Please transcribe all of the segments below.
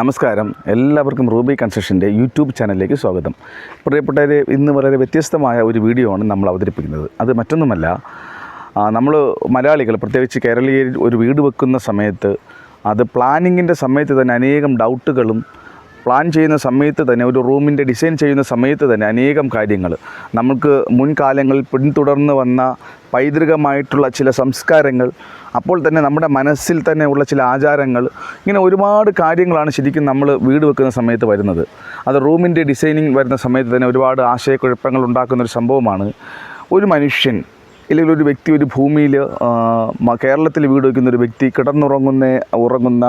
നമസ്കാരം. എല്ലാവർക്കും Ruby കൺസ്ട്രക്ഷന്റെ YouTube ചാനലിലേക്ക് സ്വാഗതം. പ്രിയപ്പെട്ടവരെ ഇന്ന് വളരെ വ്യത്യസ്തമായ ഒരു വീഡിയോ ആണ് നമ്മൾ അവതരിപ്പിക്കുന്നത്. അത് മറ്റൊന്നുമല്ല നമ്മൾ മലയാളികൾ പ്രത്യേകിച്ച് കേരളീയർ ഒരു വീട് വെക്കുന്ന സമയത്ത് അത് പ്ലാനിങ്ങിന്റെ സമയത്ത് തന്നെ അനേകം ഡൗട്ടുകളും പ്ലാൻ ചെയ്യുന്ന സമയത്ത് തന്നെ ഒരു റൂമിന്റെ ഡിസൈൻ ചെയ്യുന്ന സമയത്ത് തന്നെ അനേകം കാര്യങ്ങൾ. നമുക്ക് മുൻകാലങ്ങളിൽ പിന്തുടർന്ന് വന്ന പൈതൃകമായിട്ടുള്ള ചില സംസ്കാരങ്ങൾ അപ്പോൾ തന്നെ നമ്മുടെ മനസ്സിൽ തന്നെ ഉള്ള ചില ആചാരങ്ങൾ ഇങ്ങനെ ഒരുപാട് കാര്യങ്ങളാണ് ശരിക്കും നമ്മൾ വീട് വെക്കുന്ന സമയത്ത് വരുന്നത്. അത് റൂമിന്റെ ഡിസൈനിങ് വരുന്ന സമയത്ത് തന്നെ ഒരുപാട് ആശയക്കുഴപ്പങ്ങൾ ഉണ്ടാക്കുന്ന ഒരു സംഭവമാണ്. ഒരു മനുഷ്യൻ അല്ലെങ്കിൽ ഒരു വ്യക്തി ഒരു ഭൂമിയിൽ കേരളത്തിൽ വീട് വയ്ക്കുന്ന ഒരു വ്യക്തി കിടന്നുറങ്ങുന്ന ഉറങ്ങുന്ന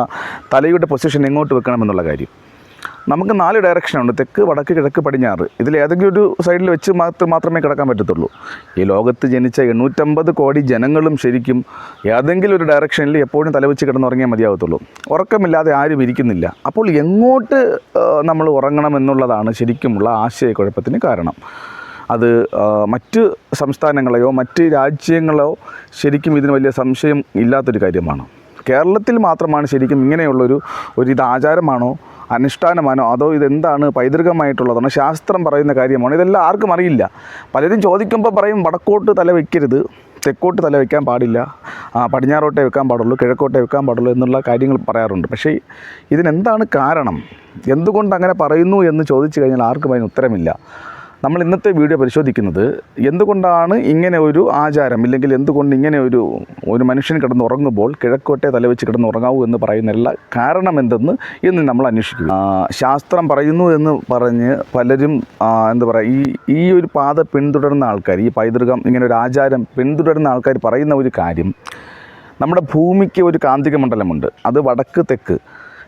തലയുടെ പൊസിഷൻ എങ്ങോട്ട് വെക്കണമെന്നുള്ള കാര്യം. നമുക്ക് നാല് ഡയറക്ഷനുണ്ട് തെക്ക് വടക്ക് കിഴക്ക് പടിഞ്ഞാറ്. ഇതിൽ ഏതെങ്കിലും ഒരു സൈഡിൽ വെച്ച് മാത്രം മാത്രമേ കിടക്കാൻ പറ്റത്തുള്ളൂ. ഈ ലോകത്ത് ജനിച്ച എണ്ണൂറ്റമ്പത് കോടി ജനങ്ങളും ശരിക്കും ഏതെങ്കിലും ഒരു ഡയറക്ഷനിൽ എപ്പോഴും തലവെച്ച് കിടന്നുറങ്ങിയാൽ മതിയാകത്തുള്ളൂ ഉറക്കമില്ലാതെ ആരും ഇരിക്കുന്നില്ല. അപ്പോൾ എങ്ങോട്ട് നമ്മൾ ഉറങ്ങണം എന്നുള്ളതാണ് ശരിക്കുമുള്ള ആശയക്കുഴപ്പത്തിന് കാരണം. അത് മറ്റ് സംസ്ഥാനങ്ങളെയോ മറ്റ് രാജ്യങ്ങളോ ശരിക്കും ഇതിന് വലിയ സംശയം ഇല്ലാത്തൊരു കാര്യമാണ്. കേരളത്തിൽ മാത്രമാണ് ശരിക്കും ഇങ്ങനെയുള്ളൊരു ഒരു ഇത് ആചാരമാണോ? അനുഷ്ഠാനമാണോ അതോ ഇതെന്താണ് പൈതൃകമായിട്ടുള്ളതാണോ? ശാസ്ത്രം പറയുന്ന കാര്യമാണോ? ഇതെല്ലാം ആർക്കും അറിയില്ല. പലരും ചോദിക്കുമ്പോൾ പറയും വടക്കോട്ട് തല വയ്ക്കരുത് തെക്കോട്ട് തല വയ്ക്കാൻ പാടില്ല. പടിഞ്ഞാറോട്ടേ വെക്കാൻ പാടുള്ളൂ കിഴക്കോട്ടേ വെക്കാൻ പാടുള്ളൂ എന്നുള്ള കാര്യങ്ങൾ പറയാറുണ്ട്. പക്ഷേ ഇതിനെന്താണ് കാരണം? എന്തുകൊണ്ട് അങ്ങനെ പറയുന്നു എന്ന് ചോദിച്ചു കഴിഞ്ഞാൽ ആർക്കും അതിന് ഉത്തരമില്ല. നമ്മൾ ഇന്നത്തെ വീഡിയോ പരിശോധിക്കുന്നത് എന്തുകൊണ്ടാണ് ഇങ്ങനെ ഒരു ആചാരം ഇല്ലെങ്കിൽ എന്തുകൊണ്ട് ഇങ്ങനെ ഒരു ഒരു മനുഷ്യൻ കിടന്ന് ഉറങ്ങുമ്പോൾ കിഴക്കോട്ടെ തലവെച്ച് കിടന്ന് ഉറങ്ങാവൂ എന്ന് പറയുന്നതിനുള്ള കാരണം എന്തെന്ന് ഇന്ന് നമ്മൾ അന്വേഷിക്കുക ശാസ്ത്രം പറയുന്നു എന്ന് പറഞ്ഞ് പലരും എന്താ പറയുക ഈ ഈ ഒരു പാത പിന്തുടരുന്ന ആൾക്കാർ ഈ പൈതൃകം ഇങ്ങനെ ഒരു ആചാരം പിന്തുടരുന്ന ആൾക്കാർ പറയുന്ന ഒരു കാര്യം നമ്മുടെ ഭൂമിക്ക് ഒരു കാന്തിക മണ്ഡലമുണ്ട് അത് വടക്ക് തെക്ക്.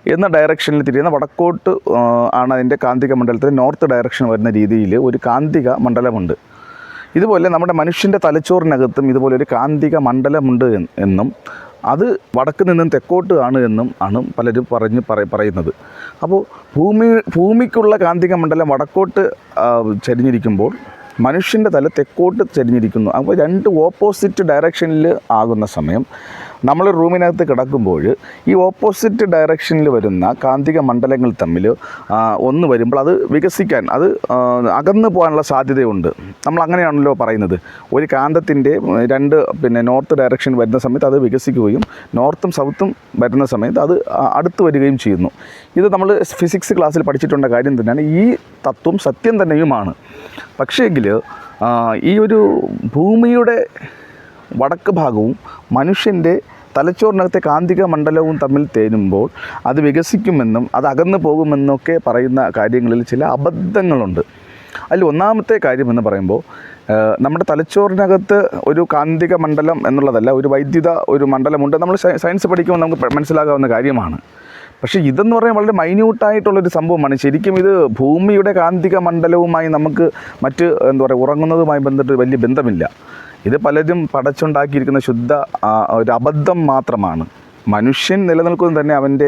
എന്ന ഡയറക്ഷനിൽ തിരിയുന്ന വടക്കോട്ട് ആണ് അതിന്റെ കാന്തിക മണ്ഡലത്തിൽ നോർത്ത് ഡയറക്ഷൻ വരുന്ന രീതിയിൽ ഒരു കാന്തിക മണ്ഡലമുണ്ട്. ഇതുപോലെ നമ്മുടെ മനുഷ്യന്റെ തലച്ചോറിനകത്തും ഇതുപോലെ ഒരു കാന്തിക മണ്ഡലമുണ്ട് എന്ന് അത് വടക്ക് നിന്നും തെക്കോട്ട് ആണ് എന്നും ആണ് പലരും പറഞ്ഞ് പറ- പറയുന്നത്. അപ്പോൾ ഭൂമി ഭൂമിക്കുള്ള കാന്തിക മണ്ഡലം വടക്കോട്ട് ചരിഞ്ഞിരിക്കുമ്പോൾ മനുഷ്യന്റെ തല തെക്കോട്ട് ചരിഞ്ഞിരിക്കുന്നു. അപ്പോൾ രണ്ട് ഓപ്പോസിറ്റ് ഡയറക്ഷനിൽ ആകുന്ന സമയം നമ്മൾ റൂമിനകത്ത് കിടക്കുമ്പോൾ ഈ ഓപ്പോസിറ്റ് ഡയറക്ഷനിൽ വരുന്ന കാന്തിക മണ്ഡലങ്ങൾ തമ്മിൽ ഒന്ന് വരുമ്പോൾ അത് വികസിക്കാൻ അത് അകന്നു പോകാനുള്ള സാധ്യതയുണ്ട്. നമ്മൾ അങ്ങനെയാണല്ലോ പറയുന്നത്. ഒരു കാന്തത്തിന്റെ രണ്ട് പിന്നെ നോർത്ത് ഡയറക്ഷൻ വരുന്ന സമയത്ത് അത് വികസിക്കുകയും നോർത്തും സൗത്തും വരുന്ന സമയത്ത് അത് അടുത്ത് വരികയും ചെയ്യുന്നു. ഇത് നമ്മൾ ഫിസിക്സ് ക്ലാസ്സിൽ പഠിച്ചിട്ടുള്ള കാര്യം തന്നെയാണ്. ഈ തത്വം സത്യം തന്നെയുമാണ്. പക്ഷേങ്കിൽ ഈ ഒരു ഭൂമിയുടെ വടക്ക് ഭാഗവും മനുഷ്യന്റെ തലച്ചോറിനകത്തെ കാന്തിക മണ്ഡലവും തമ്മിൽ തേനുമ്പോൾ അത് വികസിക്കുമെന്നും അത് അകന്നു പോകുമെന്നൊക്കെ പറയുന്ന കാര്യങ്ങളിൽ ചില അബദ്ധങ്ങളുണ്ട്. അതിൽ ഒന്നാമത്തെ കാര്യം എന്ന് പറയുമ്പോൾ നമ്മുടെ തലച്ചോറിനകത്ത് ഒരു കാന്തിക മണ്ഡലം എന്നുള്ളതല്ല ഒരു വൈദ്യുത ഒരു മണ്ഡലമുണ്ട്. നമ്മൾ സയൻസ് പഠിക്കുമ്പോൾ നമുക്ക് മനസ്സിലാകാവുന്ന കാര്യമാണ്. പക്ഷേ ഇതെന്ന് പറയാൻ വളരെ മൈന്യൂട്ടായിട്ടുള്ളൊരു സംഭവമാണ്. ശരിക്കും ഇത് ഭൂമിയുടെ കാന്തിക മണ്ഡലവുമായി നമുക്ക് മറ്റ് എന്താ പറയുക ഉറങ്ങുന്നതുമായി ബന്ധപ്പെട്ട് വലിയ ബന്ധമില്ല. ഇത് പലരും പടച്ചുണ്ടാക്കിയിരിക്കുന്ന ശുദ്ധ ഒരു അബദ്ധം മാത്രമാണ്. മനുഷ്യൻ നിലനിൽക്കുന്നത് തന്നെ അവന്റെ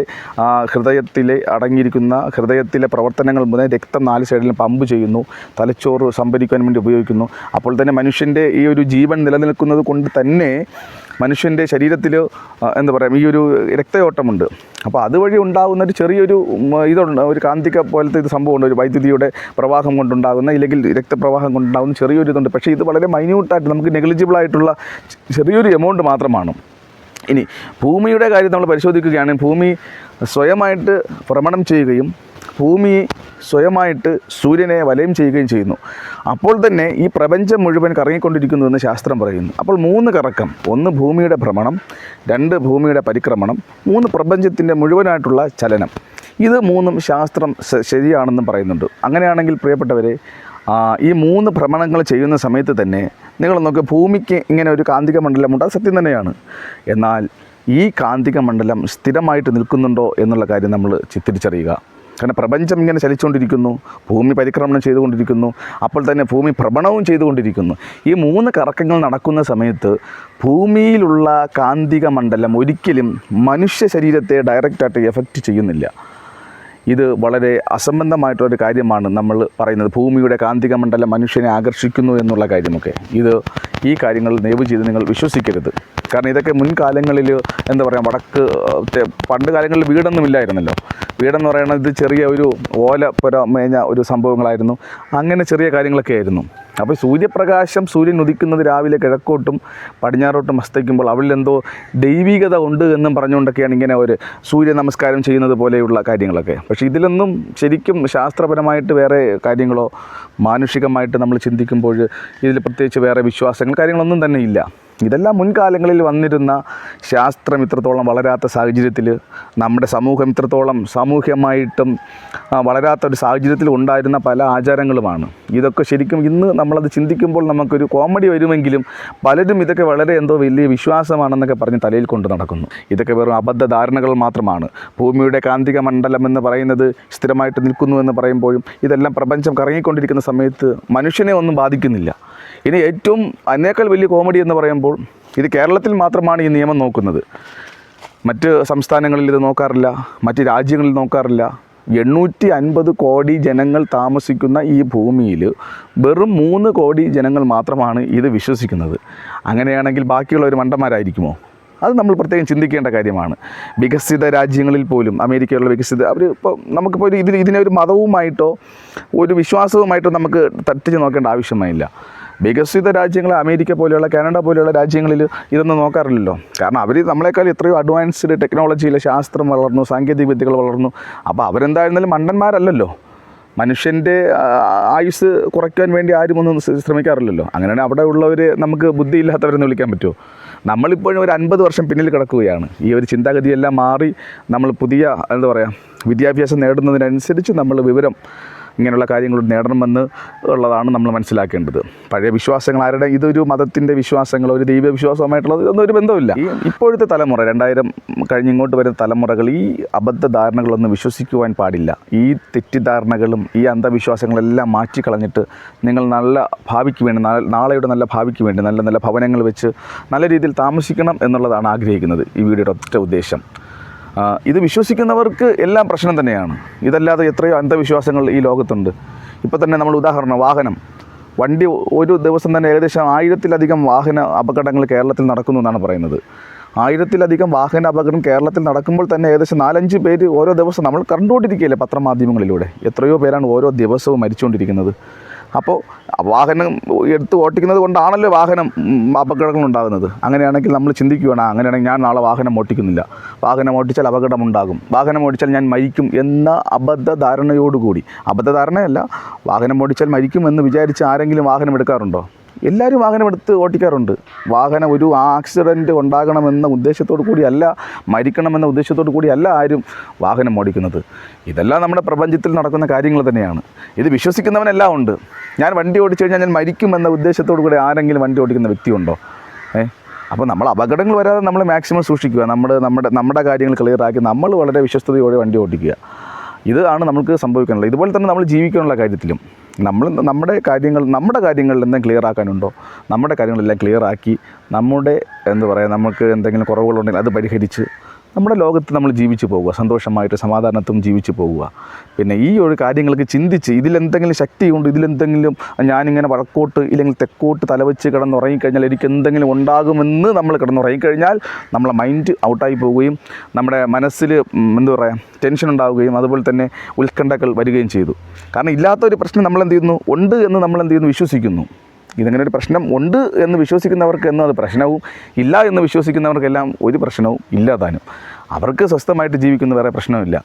ഹൃദയത്തിലെ അടങ്ങിയിരിക്കുന്ന ഹൃദയത്തിലെ പ്രവർത്തനങ്ങൾ മുതൽ രക്തം നാല് സൈഡിലും പമ്പ് ചെയ്യുന്നു തലച്ചോറ് സംഭരിക്കാൻ വേണ്ടി ഉപയോഗിക്കുന്നു. അപ്പോൾ തന്നെ മനുഷ്യന്റെ ഈ ഒരു ജീവൻ നിലനിൽക്കുന്നത് കൊണ്ട് തന്നെ മനുഷ്യന്റെ ശരീരത്തിൽ എന്താ പറയുക ഈ ഒരു രക്തയോട്ടമുണ്ട്. അപ്പോൾ അതുവഴി ഉണ്ടാകുന്ന ഒരു ചെറിയൊരു ഇതുണ്ട് ഒരു കാന്തിക പോലത്തെ ഇത് സംഭവമുണ്ട്. ഒരു വൈദ്യുതിയുടെ പ്രവാഹം കൊണ്ടുണ്ടാകുന്ന ഇല്ലെങ്കിൽ രക്തപ്രവാഹം കൊണ്ടുണ്ടാകുന്ന ചെറിയൊരു ഇതുണ്ട്. പക്ഷേ ഇത് വളരെ മൈന്യൂട്ടായിട്ട് നമുക്ക് നെഗ്ലിജിബിളായിട്ടുള്ള ചെറിയൊരു എമൗണ്ട് മാത്രമാണ്. ഇനി ഭൂമിയുടെ കാര്യം നമ്മൾ പരിശോധിക്കുകയാണെങ്കിൽ ഭൂമി സ്വയമായിട്ട് ഭ്രമണം ചെയ്യുകയും ഭൂമി സ്വയമായിട്ട് സൂര്യനെ വലയം ചെയ്യുകയും ചെയ്യുന്നു. അപ്പോൾ തന്നെ ഈ പ്രപഞ്ചം മുഴുവൻ കറങ്ങിക്കൊണ്ടിരിക്കുന്നുവെന്ന് ശാസ്ത്രം പറയുന്നു. അപ്പോൾ മൂന്ന് കറക്കം. ഒന്ന് ഭൂമിയുടെ ഭ്രമണം രണ്ട് ഭൂമിയുടെ പരിക്രമണം മൂന്ന് പ്രപഞ്ചത്തിന്റെ മുഴുവനായിട്ടുള്ള ചലനം. ഇത് മൂന്നും ശാസ്ത്രം ശരിയാണെന്നും പറയുന്നുണ്ട്. അങ്ങനെയാണെങ്കിൽ പ്രിയപ്പെട്ടവരെ ഈ മൂന്ന് ഭ്രമണങ്ങൾ ചെയ്യുന്ന സമയത്ത് തന്നെ നിങ്ങൾ നോക്കുക ഭൂമിക്ക് ഇങ്ങനെ ഒരു കാന്തിക മണ്ഡലമുണ്ട് അത് സത്യം തന്നെയാണ്. എന്നാൽ ഈ കാന്തിക മണ്ഡലം സ്ഥിരമായിട്ട് നിൽക്കുന്നുണ്ടോ എന്നുള്ള കാര്യം നമ്മൾ തിരിച്ചറിയുക. കാരണം പ്രപഞ്ചം ഇങ്ങനെ ചലിച്ചുകൊണ്ടിരിക്കുന്നു ഭൂമി പരിക്രമണം ചെയ്തുകൊണ്ടിരിക്കുന്നു അപ്പോൾ തന്നെ ഭൂമി ഭ്രമണവും ചെയ്തുകൊണ്ടിരിക്കുന്നു. ഈ മൂന്ന് കറക്കങ്ങൾ നടക്കുന്ന സമയത്ത് ഭൂമിയിലുള്ള കാന്തിക മണ്ഡലം ഒരിക്കലും മനുഷ്യ ശരീരത്തെ ഡയറക്റ്റായിട്ട് എഫക്റ്റ് ചെയ്യുന്നില്ല. ഇത് വളരെ അസംബന്ധമായിട്ടുള്ളൊരു കാര്യമാണ് നമ്മൾ പറയുന്നത്. ഭൂമിയുടെ കാന്തിക മണ്ഡലം മനുഷ്യനെ ആകർഷിക്കുന്നു എന്നുള്ള കാര്യമൊക്കെ. ഇത് ഈ കാര്യങ്ങൾ നേവ് ചെയ്ത് നിങ്ങൾ വിശ്വസിക്കരുത്. കാരണം ഇതൊക്കെ മുൻകാലങ്ങളിൽ എന്താ പറയുക വടക്ക് പണ്ട് കാലങ്ങളിൽ വീടൊന്നും ഇല്ലായിരുന്നല്ലോ. വീടെന്ന് പറയുന്നത് ഇത് ചെറിയ ഒരു ഓല പുര മേഞ്ഞ ഒരു സംഭവങ്ങളായിരുന്നു. അങ്ങനെ ചെറിയ കാര്യങ്ങളൊക്കെ ആയിരുന്നു. അപ്പോൾ സൂര്യപ്രകാശം സൂര്യൻ ഉദിക്കുന്നത് രാവിലെ കിഴക്കോട്ടും പടിഞ്ഞാറോട്ടും മസ്തയ്ക്കുമ്പോൾ അവളിൽ എന്തോ ദൈവികത ഉണ്ട് എന്നും പറഞ്ഞുകൊണ്ടൊക്കെയാണ് ഇങ്ങനെ ഒരു സൂര്യ നമസ്കാരം ചെയ്യുന്നത് പോലെയുള്ള കാര്യങ്ങളൊക്കെ. പക്ഷേ ഇതിലൊന്നും ശരിക്കും ശാസ്ത്രപരമായിട്ട് വേറെ കാര്യങ്ങളോ മാനുഷികമായിട്ട് നമ്മൾ ചിന്തിക്കുമ്പോൾ ഇതിൽ പ്രത്യേകിച്ച് വേറെ വിശ്വാസങ്ങൾ കാര്യങ്ങളൊന്നും തന്നെ ഇല്ല. ഇതെല്ലാം മുൻകാലങ്ങളിൽ വന്നിരുന്ന ശാസ്ത്രം ഇത്രത്തോളം വളരാത്ത സാഹചര്യത്തിൽ നമ്മുടെ സമൂഹം ഇത്രത്തോളം സാമൂഹ്യമായിട്ടും വളരാത്ത ഒരു സാഹചര്യത്തിൽ ഉണ്ടായിരുന്ന പല ആചാരങ്ങളുമാണ്. ഇതൊക്കെ ശരിക്കും ഇന്ന് നമ്മളത് ചിന്തിക്കുമ്പോൾ നമുക്കൊരു കോമഡി വരുമെങ്കിലും പലരും ഇതൊക്കെ വളരെ എന്തോ വലിയ വിശ്വാസമാണെന്നൊക്കെ പറഞ്ഞ് തലയിൽ കൊണ്ട് നടക്കുന്നു. ഇതൊക്കെ വെറും അബദ്ധ ധാരണകൾ മാത്രമാണ്. ഭൂമിയുടെ കാന്തിക മണ്ഡലം എന്ന് പറയുന്നത് സ്ഥിരമായിട്ട് നിൽക്കുന്നു എന്ന് പറയുമ്പോഴും ഇതെല്ലാം പ്രപഞ്ചം കറങ്ങിക്കൊണ്ടിരിക്കുന്ന സമയത്ത് മനുഷ്യനെ ഒന്നും ബാധിക്കുന്നില്ല. ഇനി ഏറ്റവും അതിനേക്കാൾ വലിയ കോമഡി എന്ന് പറയുമ്പോൾ ഇത് കേരളത്തിൽ മാത്രമാണ് ഈ നിയമം നോക്കുന്നത്. മറ്റ് സംസ്ഥാനങ്ങളിൽ ഇത് നോക്കാറില്ല മറ്റ് രാജ്യങ്ങളിൽ നോക്കാറില്ല. എണ്ണൂറ്റി അൻപത് കോടി ജനങ്ങൾ താമസിക്കുന്ന ഈ ഭൂമിയിൽ വെറും മൂന്ന് കോടി ജനങ്ങൾ മാത്രമാണ് ഇത് വിശ്വസിക്കുന്നത്. അങ്ങനെയാണെങ്കിൽ ബാക്കിയുള്ളവർ മണ്ടന്മാരായിരിക്കുമോ? അത് നമ്മൾ പ്രത്യേകം ചിന്തിക്കേണ്ട കാര്യമാണ്. വികസിത രാജ്യങ്ങളിൽ പോലും അമേരിക്കയിലുള്ള വികസിത അവർ ഇപ്പോൾ നമുക്കിപ്പോൾ ഇതിന് ഇതിനെ ഒരു മതവുമായിട്ടോ ഒരു വിശ്വാസവുമായിട്ടോ നമുക്ക് തട്ടിച്ച് നോക്കേണ്ട ആവശ്യമായില്ല വികസിത രാജ്യങ്ങൾ അമേരിക്ക പോലെയുള്ള കാനഡ പോലെയുള്ള രാജ്യങ്ങളിൽ ഇതൊന്നും നോക്കാറില്ലല്ലോ. കാരണം അവർ നമ്മളെക്കാൾ എത്രയോ അഡ്വാൻസ്ഡ് ടെക്നോളജിയിൽ ശാസ്ത്രം വളർന്നു സാങ്കേതിക വിദ്യകൾ വളർന്നു. അപ്പോൾ അവരെന്തായിരുന്നാലും മണ്ടന്മാരല്ലല്ലോ. മനുഷ്യന്റെ ആയുസ് കുറയ്ക്കാൻ വേണ്ടി ആരും ഒന്നും ശ്രമിക്കാറില്ലല്ലോ. അങ്ങനെയാണ് അവിടെ ഉള്ളവർ നമുക്ക് ബുദ്ധിയില്ലാത്തവരെന്ന് വിളിക്കാൻ പറ്റുമോ? നമ്മളിപ്പോഴും ഒരു അൻപത് വർഷം പിന്നിൽ കിടക്കുകയാണ്. ഈ ഒരു ചിന്താഗതിയെല്ലാം മാറി നമ്മൾ പുതിയ എന്താ പറയുക വിദ്യാഭ്യാസം നേടുന്നതിനനുസരിച്ച് നമ്മൾ വിവരം ഇങ്ങനെയുള്ള കാര്യങ്ങൾ നേടണമെന്ന് ഉള്ളതാണ് നമ്മൾ മനസ്സിലാക്കേണ്ടത്. പഴയ വിശ്വാസങ്ങൾ ആരുടെ? ഇതൊരു മതത്തിന്റെ വിശ്വാസങ്ങളോ ഒരു ദൈവവിശ്വാസവുമായിട്ടുള്ളത് ഇതൊന്നും ഒരു ബന്ധമില്ല ഈ ഇപ്പോഴത്തെ തലമുറ രണ്ടായിരം കഴിഞ്ഞിങ്ങോട്ട് വരുന്ന തലമുറകൾ ഈ അബദ്ധ ധാരണകളൊന്നും വിശ്വസിക്കുവാൻ പാടില്ല. ഈ തെറ്റിദ്ധാരണകളും ഈ അന്ധവിശ്വാസങ്ങളെല്ലാം മാറ്റിക്കളഞ്ഞിട്ട് നിങ്ങൾ നല്ല ഭാവിക്ക് വേണ്ടി നാളെ- നാളെയുടെ നല്ല ഭാവിക്ക് വേണ്ടി നല്ല നല്ല ഭവനങ്ങൾ വെച്ച് നല്ല രീതിയിൽ താമസിക്കണം എന്നുള്ളതാണ് ആഗ്രഹിക്കുന്നത്. ഈ വീഡിയോയുടെ ഒറ്റ ഉദ്ദേശം. ഇത് വിശ്വസിക്കുന്നവർക്ക് എല്ലാം പ്രശ്നം തന്നെയാണ്. ഇതല്ലാതെ എത്രയോ അന്ധവിശ്വാസങ്ങൾ ഈ ലോകത്തുണ്ട്. ഇപ്പോൾ തന്നെ നമ്മൾ ഉദാഹരണം വാഹനം. വണ്ടി ഒരു ദിവസം തന്നെ ഏകദേശം ആയിരത്തിലധികം വാഹന അപകടങ്ങൾ കേരളത്തിൽ നടക്കുന്നു എന്നാണ് പറയുന്നത്. ആയിരത്തിലധികം വാഹന അപകടം കേരളത്തിൽ നടക്കുമ്പോൾ തന്നെ ഏകദേശം നാലഞ്ച് പേര് ഓരോ ദിവസം നമ്മൾ കണ്ടുകൊണ്ടിരിക്കുകയല്ലേ പത്രമാധ്യമങ്ങളിലൂടെ? എത്രയോ പേരാണ് ഓരോ ദിവസവും മരിച്ചുകൊണ്ടിരിക്കുന്നത്. അപ്പോൾ വാഹനം എടുത്ത് ഓട്ടിക്കുന്നത് കൊണ്ടാണല്ലോ വാഹനം അപകടങ്ങൾ ഉണ്ടാകുന്നത്. അങ്ങനെയാണെങ്കിൽ നമ്മൾ ചിന്തിക്കുകയാണ് അങ്ങനെയാണെങ്കിൽ ഞാൻ നാളെ വാഹനം ഓട്ടിക്കുന്നില്ല. വാഹനം ഓടിച്ചാൽ അപകടം ഉണ്ടാകും. വാഹനം ഓടിച്ചാൽ ഞാൻ മരിക്കും എന്ന അബദ്ധ ധാരണയോടുകൂടി അബദ്ധ ധാരണയല്ല വാഹനം ഓടിച്ചാൽ മരിക്കും എന്ന് വിചാരിച്ച് ആരെങ്കിലും വാഹനം എടുക്കാറുണ്ടോ? എല്ലാവരും വാഹനം എടുത്ത് ഓട്ടിക്കാറുണ്ട്. വാഹനം ഒരു ആക്സിഡന്റ് ഉണ്ടാകണമെന്ന ഉദ്ദേശത്തോടു കൂടിയല്ല മരിക്കണമെന്ന ഉദ്ദേശത്തോടു കൂടിയല്ല ആരും വാഹനം ഓടിക്കുന്നത്. ഇതെല്ലാം നമ്മുടെ പ്രപഞ്ചത്തിൽ നടക്കുന്ന കാര്യങ്ങൾ തന്നെയാണ്. ഇത് വിശ്വസിക്കുന്നവനെല്ലാം ഉണ്ട്. ഞാൻ വണ്ടി ഓടിച്ചു കഴിഞ്ഞാൽ ഞാൻ മരിക്കുമെന്ന ഉദ്ദേശത്തോടു കൂടി ആരെങ്കിലും വണ്ടി ഓടിക്കുന്ന വ്യക്തിയുണ്ടോ? ഏ? അപ്പോൾ നമ്മൾ അപകടങ്ങൾ വരാതെ നമ്മൾ മാക്സിമം സൂക്ഷിക്കുക. നമ്മൾ നമ്മുടെ നമ്മുടെ കാര്യങ്ങൾ ക്ലിയറാക്കി നമ്മൾ വളരെ വിശ്വസ്തയോടെ വണ്ടി ഓടിക്കുക. ഇതാണ് നമുക്ക് സംഭവിക്കാനുള്ളത്. ഇതുപോലെ തന്നെ നമ്മൾ ജീവിക്കാനുള്ള കാര്യത്തിലും. നമ്മൾ നമ്മുടെ കാര്യങ്ങൾ നമ്മുടെ കാര്യങ്ങളിൽ എന്തെങ്കിലും ക്ലിയർ ആക്കാനുണ്ടോ? നമ്മുടെ കാര്യങ്ങളെല്ലാം ക്ലിയർ ആക്കി നമ്മുടെ എന്താ പറയുക നമുക്ക് എന്തെങ്കിലും കുറവുകളുണ്ടെങ്കിൽ അത് പരിഹരിച്ച് നമ്മുടെ ലോകത്ത് നമ്മൾ ജീവിച്ചു പോവുക സന്തോഷമായിട്ട് സമാധാനത്തും ജീവിച്ചു പോവുക പിന്നെ ഈ ഒരു കാര്യങ്ങൾക്ക് ചിന്തിച്ച് ഇതിലെന്തെങ്കിലും ശക്തിയുണ്ട് ഇതിലെന്തെങ്കിലും ഞാനിങ്ങനെ വടക്കോട്ട് ഇല്ലെങ്കിൽ തെക്കോട്ട് തലവെച്ച് കിടന്നുറങ്ങിക്കഴിഞ്ഞാൽ എനിക്ക് എന്തെങ്കിലും ഉണ്ടാകുമെന്ന് നമ്മൾ കിടന്നുറങ്ങിക്കഴിഞ്ഞാൽ നമ്മളെ മൈൻഡ് ഔട്ടായി പോവുകയും നമ്മുടെ മനസ്സിൽ എന്താ പറയുക ടെൻഷൻ ഉണ്ടാവുകയും അതുപോലെ തന്നെ ഉത്കണ്ഠകൾ വരികയും ചെയ്തു. കാരണം ഇല്ലാത്ത ഒരു പ്രശ്നം നമ്മൾ എന്ത് ചെയ്യുന്നു? ഉണ്ട് എന്ന് നമ്മൾ എന്ത് ചെയ്യുന്നു? വിശ്വസിക്കുന്നു. ഇതങ്ങനെ ഒരു പ്രശ്നം ഉണ്ട് എന്ന് വിശ്വസിക്കുന്നവർക്ക് എന്നും അത് പ്രശ്നവും ഇല്ല എന്ന് വിശ്വസിക്കുന്നവർക്കെല്ലാം ഒരു പ്രശ്നവും ഇല്ലാതാനും അവർക്ക് സ്വസ്ഥമായിട്ട് ജീവിക്കുന്ന വേറെ പ്രശ്നമില്ല.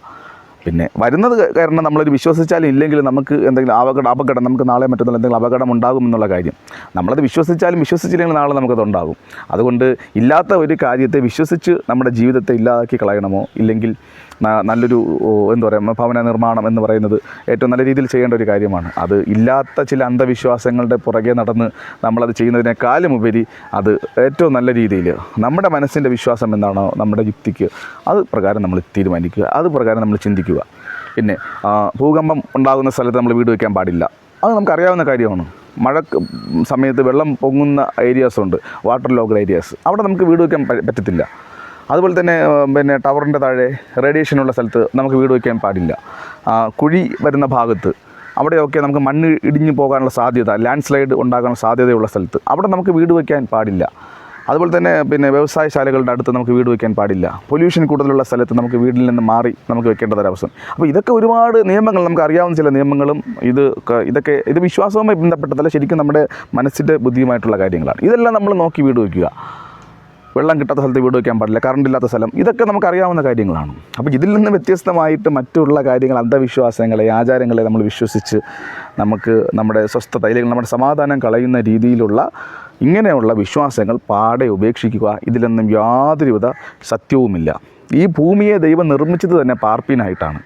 പിന്നെ വരുന്നത് കാരണം നമ്മളൊരു വിശ്വസിച്ചാലും ഇല്ലെങ്കിലും നമുക്ക് എന്തെങ്കിലും അപകട അപകടം നമുക്ക് നാളെ മറ്റൊന്നും എന്തെങ്കിലും അപകടം ഉണ്ടാകും എന്നുള്ള കാര്യം. നമ്മളത് വിശ്വസിച്ചാലും വിശ്വസിച്ചില്ലെങ്കിൽ നാളെ നമുക്കത് ഉണ്ടാകും. അതുകൊണ്ട് ഇല്ലാത്ത ഒരു കാര്യത്തെ വിശ്വസിച്ച് നമ്മുടെ ജീവിതത്തെ ഇല്ലാതാക്കി കളയണമോ? ഇല്ലെങ്കിൽ നല്ലൊരു എന്താ പറയുക ഭവന നിർമ്മാണം എന്ന് പറയുന്നത് ഏറ്റവും നല്ല രീതിയിൽ ചെയ്യേണ്ട ഒരു കാര്യമാണ്. അത് ഇല്ലാത്ത ചില അന്ധവിശ്വാസങ്ങളുടെ പുറകെ നടന്ന് നമ്മളത് ചെയ്യുന്നതിനേക്കാളും ഉപരി അത് ഏറ്റവും നല്ല രീതിയിൽ നമ്മുടെ മനസ്സിന്റെ വിശ്വാസം എന്താണോ നമ്മുടെ യുക്തിക്ക് അത് പ്രകാരം നമ്മൾ തീരുമാനിക്കുക. അത് പ്രകാരം നമ്മൾ ചിന്തിക്കുക. പിന്നെ ഭൂകമ്പം ഉണ്ടാകുന്ന സ്ഥലത്ത് നമ്മൾ വീട് വയ്ക്കാൻ പാടില്ല. അത് നമുക്കറിയാവുന്ന കാര്യമാണ്. മഴ സമയത്ത് വെള്ളം പൊങ്ങുന്ന ഏരിയാസ് ഉണ്ട്. വാട്ടർ ലോക്കൽ ഏരിയാസ് അവിടെ നമുക്ക് വീട് വയ്ക്കാൻ പറ്റത്തില്ല. അതുപോലെ തന്നെ പിന്നെ ടവറിന്റെ താഴെ റേഡിയേഷനുള്ള സ്ഥലത്ത് നമുക്ക് വീട് വയ്ക്കാൻ പാടില്ല. കുഴി വരുന്ന ഭാഗത്ത് അവിടെയൊക്കെ നമുക്ക് മണ്ണ് ഇടിഞ്ഞു പോകാനുള്ള സാധ്യത ലാൻഡ് സ്ലൈഡ് ഉണ്ടാകാനുള്ള സാധ്യതയുള്ള സ്ഥലത്ത് അവിടെ നമുക്ക് വീട് വയ്ക്കാൻ പാടില്ല. അതുപോലെ തന്നെ പിന്നെ വ്യവസായശാലകളുടെ അടുത്ത് നമുക്ക് വീട് വയ്ക്കാൻ പാടില്ല. പൊല്യൂഷൻ കൂടുതലുള്ള സ്ഥലത്ത് നമുക്ക് വീട്ടിൽ നിന്ന് മാറി നമുക്ക് വെക്കേണ്ടതൊരവസ്ഥ അപ്പോൾ ഇതൊക്കെ ഒരുപാട് നിയമങ്ങൾ നമുക്ക് അറിയാവുന്ന ചില നിയമങ്ങളും ഇത് ഇതൊക്കെ ഇത് വിശ്വാസവുമായി ബന്ധപ്പെട്ടതല്ല ശരിക്കും നമ്മുടെ മനസ്സിന്റെ ബുദ്ധിയുമായിട്ടുള്ള കാര്യങ്ങളാണ്. ഇതെല്ലാം നമ്മൾ നോക്കി വീട് വയ്ക്കുക. വെള്ളം കിട്ടാത്ത സ്ഥലത്ത് വീട് വയ്ക്കാൻ പാടില്ല കറണ്ട് ഇല്ലാത്ത സ്ഥലം ഇതൊക്കെ നമുക്ക് അറിയാവുന്ന കാര്യങ്ങളാണ്. അപ്പോൾ ഇതിൽ നിന്ന് വ്യത്യസ്തമായിട്ട് മറ്റുള്ള കാര്യങ്ങൾ അന്ധവിശ്വാസങ്ങളെ ആചാരങ്ങളെ നമ്മൾ വിശ്വസിച്ച് നമുക്ക് നമ്മുടെ സ്വസ്ഥത അല്ലെങ്കിൽ നമ്മുടെ സമാധാനം കളയുന്ന രീതിയിലുള്ള ഇങ്ങനെയുള്ള വിശ്വാസങ്ങൾ പാടെ ഉപേക്ഷിക്കുക ഇതിലൊന്നും യാതൊരുവിധ സത്യവുമില്ല. ഈ ഭൂമിയെ ദൈവം നിർമ്മിച്ചത് തന്നെ പാർപ്പിനായിട്ടാണ്.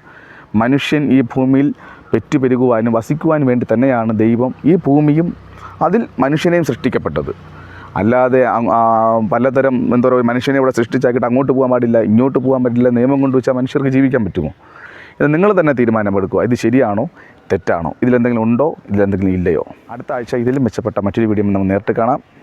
മനുഷ്യൻ ഈ ഭൂമിയിൽ പെറ്റുപെരുകുവാനും വസിക്കുവാനും വേണ്ടി തന്നെയാണ് ദൈവം ഈ ഭൂമിയും അതിൽ മനുഷ്യനെയും സൃഷ്ടിക്കപ്പെട്ടത്. അല്ലാതെ പലതരം എന്താ പറയുക മനുഷ്യനെ ഇവിടെ സൃഷ്ടിച്ചാക്കിയിട്ട് അങ്ങോട്ട് പോകാൻ പാടില്ല ഇങ്ങോട്ട് പോകാൻ പറ്റില്ല നിയമം കൊണ്ട് വെച്ചാൽ മനുഷ്യർക്ക് ജീവിക്കാൻ പറ്റുമോ? ഇത് നിങ്ങൾ തന്നെ തീരുമാനമെടുക്കുക. ഇത് ശരിയാണോ? തെറ്റാണോ? ഇതിലെന്തെങ്കിലും ഉണ്ടോ? ഇതിലെന്തെങ്കിലും ഇല്ലയോ? അടുത്ത ആഴ്ച ഇതിലും മെച്ചപ്പെട്ട മറ്റൊരു വീഡിയോ നമ്മൾ നേരിട്ട് കാണാം.